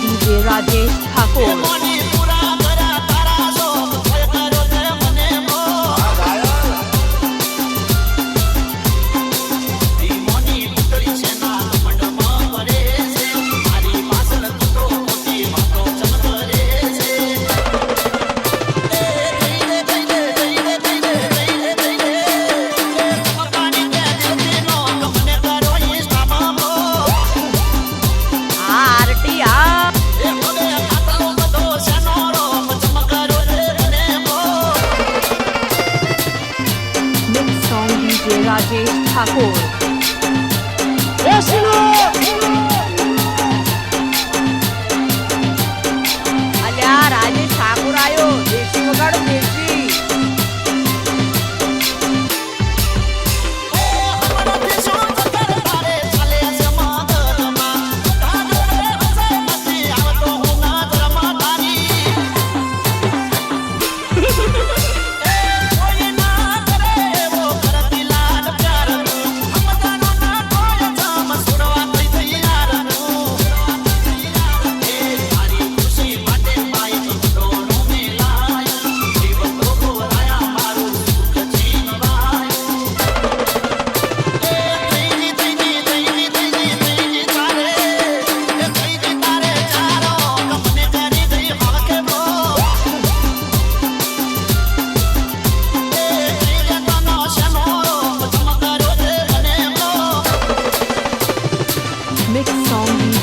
DJ Rajesh Thakur. DJ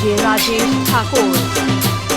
别拉筋怕过了